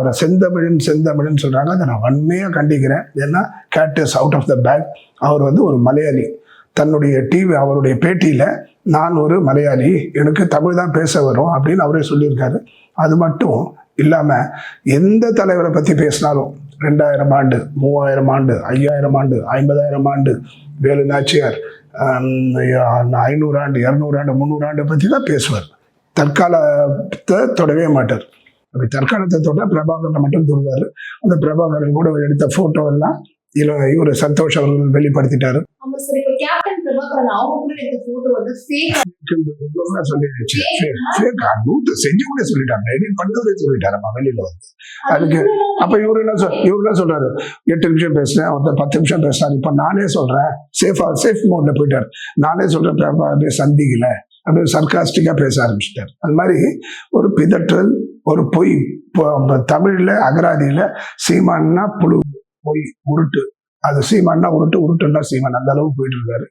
அவரை செந்தமிழன் செந்தமிழன் சொல்கிறாங்க அதை நான் வன்மையாக கண்டிக்கிறேன். ஏன்னா cat is out of the bag அவர் வந்து ஒரு மலையாளி. தன்னுடைய டிவி அவருடைய பேட்டியில் நான் ஒரு மலையாளி. எனக்கு தமிழ் தான் பேச வரும் அப்படின்னு அவரே சொல்லியிருக்காரு. அது மட்டும் இல்லாமல் எந்த தலைவரை பற்றி பேசினாலும் ரெண்டாயிரம் ஆண்டு மூவாயிரம் ஆண்டு ஐயாயிரம் ஆண்டு ஐம்பதாயிரம் ஆண்டு வேலு நாச்சியார் ஐநூறு ஆண்டு இரநூறு ஆண்டு முந்நூறு ஆண்டு பற்றி தான் பேசுவார். தற்காலத்தை தொடவே மாட்டார். அப்படி தற்காலத்தை தொட பிரபாகரனை மட்டும் தொடுவார் அந்த பிரபாகரன் கூட எடுத்த போட்டோ எல்லாம் இல- இவரு சந்தோஷ் அவர்கள் வெளிப்படுத்திட்டாரு. ஆமா சார் இப்ப கேப்டன் பிரபாகரன் அவங்க கூட எடுத்த போட்டோ வந்து ஃபேக் சொல்லிடுச்சு Fake ஆ? நூத்து செஞ்சு கூட சொல்லிட்டாங்க. edit பண்ணதே சொல்லிட்டாரம்மா வெளியில வந்து. அதுக்கு அப்ப இவரு என்ன இவரு என்ன சொல்றாரு. எட்டு நிமிஷம் பேசுறேன் ஒருத்தர் பத்து நிமிஷம் பேசுறாரு. இப்ப நானே சொல்றேன். சேஃபா சேஃப் மோட்ல போயிட்டாரு. நானே சொல்றேன் சந்திக்கல. அப்படியே சர்க்காஸ்டிக்காக பேச ஆரம்பிச்சிட்டார். அது மாதிரி ஒரு பிதற்றல் ஒரு பொய் தமிழில் தமிழ்ல அகராதியில சீமான்னா புழு பொய் உருட்டு. அது சீமான்னா உருட்டு உருட்டுன்னா சீமான். அந்த அளவுக்கு போயிட்டு இருக்காரு.